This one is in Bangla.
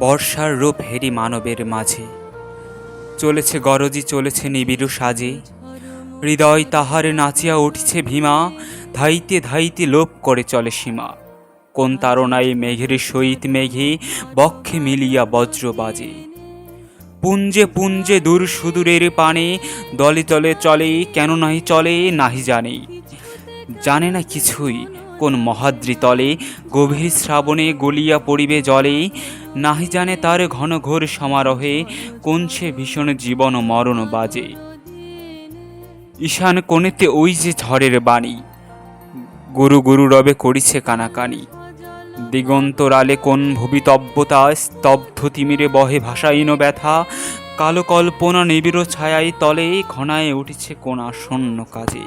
বর্ষার রূপ হেরি মানবের মাঝে। চলেছে গরজি, চলেছে নিবিড় সাজে। হৃদয় তাহার নাচিয়া উঠছে ভীমা, ধাইতে ধাইতে লোপ করে চলে সীমা। কোন তারণায় মেঘের সহিত মেঘে বক্ষে মিলিয়া বজ্র বাজে। পুঞ্জে পুঞ্জে দূর সুদূরের পানে দলে তলে চলে, কেন নাহি চলে, নাহি জানে। জানে না কিছুই কোন মহাদ্রি তলে, গভীর শ্রাবণে গলিয়া পড়িবে জলে, নাহি জানে তার ঘন ঘোর সমারোহে কোন সে ভীষণ জীবন মরণ বাজে। ঈশান কোণেতে ওই যে ঝড়ের বাণী, গুরু গুরু রবে করিছে কানাকানি। দিগন্তরালে কোন ভবিতব্যতা, স্তব্ধ তিমিরে বহে ভাষাহীন ব্যথা কালো কল্পনা নিবিড় ছায়ায় তলে ঘনায় উঠেছে কোন আসন্ন কাজে।